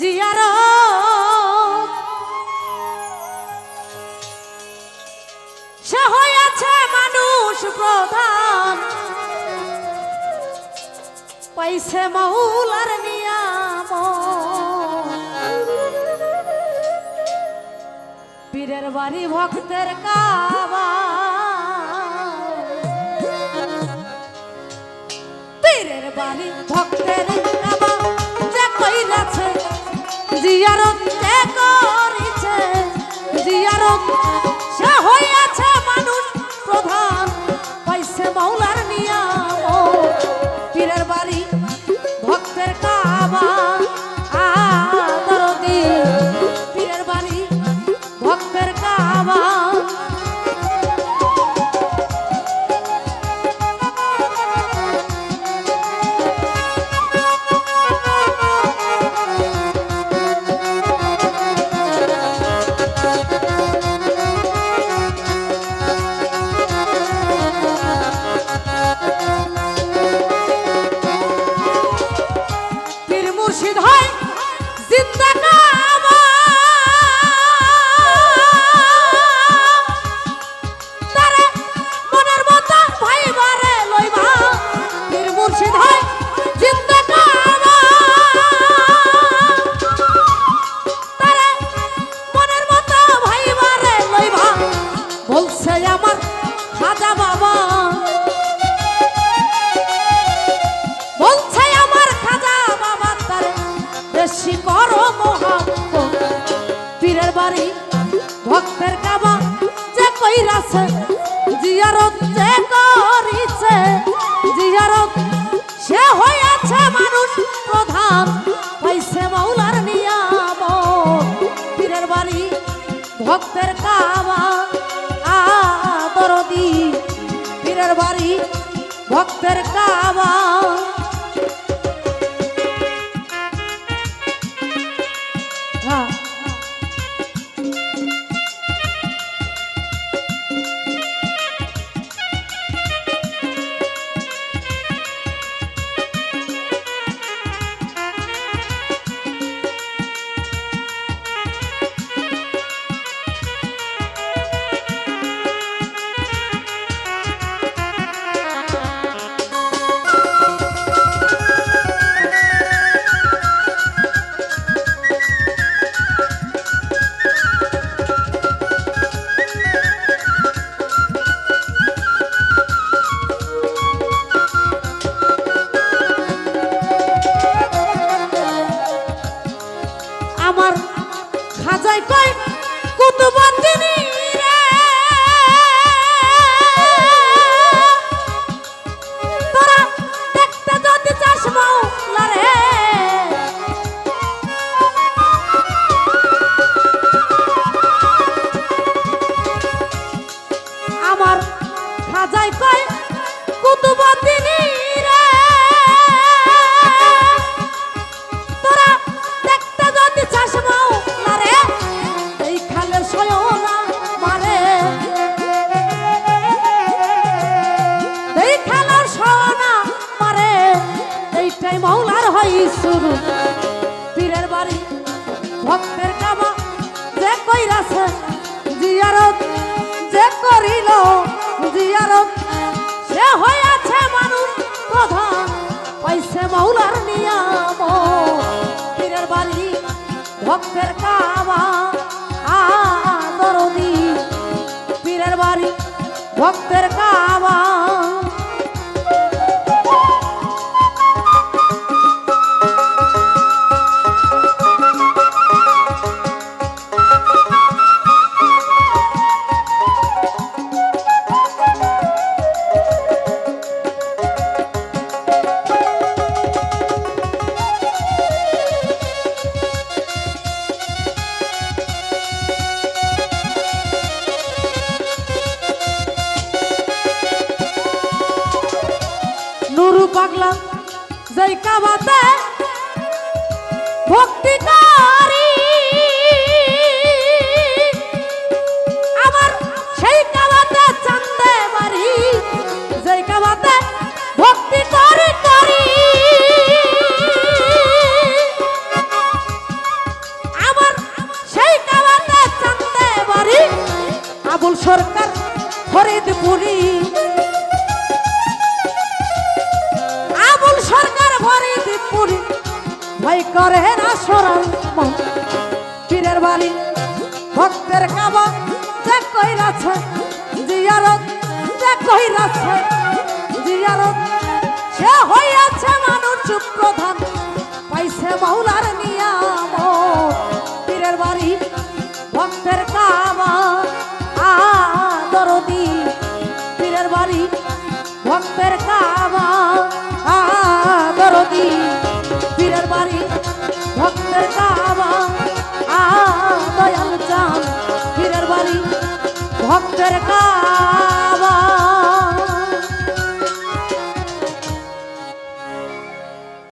জিয়ার। সে হইয়াছে মানুষ প্রধান। পাইছে মৌলার নিয়াম। পীরের বাড়ি ভক্তের কাবা। পীরের বাড়ি ভক্তের কাবা। যা কইরাছে জিয়ারত কাছে জিয়ারত the one. সেই মৌলার হয় শুরু। পীরের বাড়ি, ভক্তের কামা যে কইরাছে, জিয়ারত যে করিল, জিয়ারত সে হইয়াছে মানুষ প্রধান, পাইছে মৌলার নিয়াম। পীরের বাড়ি, ভক্তের কাবা আদরদি পীরের বাড়ি, ভক্তের কাবা। লাগলাম যেই কাবাতে ভক্তিটা করে না সরল মন। পীরের বাড়ি, ভক্তের কাবা যে কইরাছে জিয়ারত, যে কইরাছে জিয়ারত, সে হইয়াছে মানুষ প্রধান পাইছে মৌলার নিয়াম পীরের বাড়ি, ভক্তের কাবা আদরদি পীরের বাড়ি, ভক্তের কাবা আদরদি আ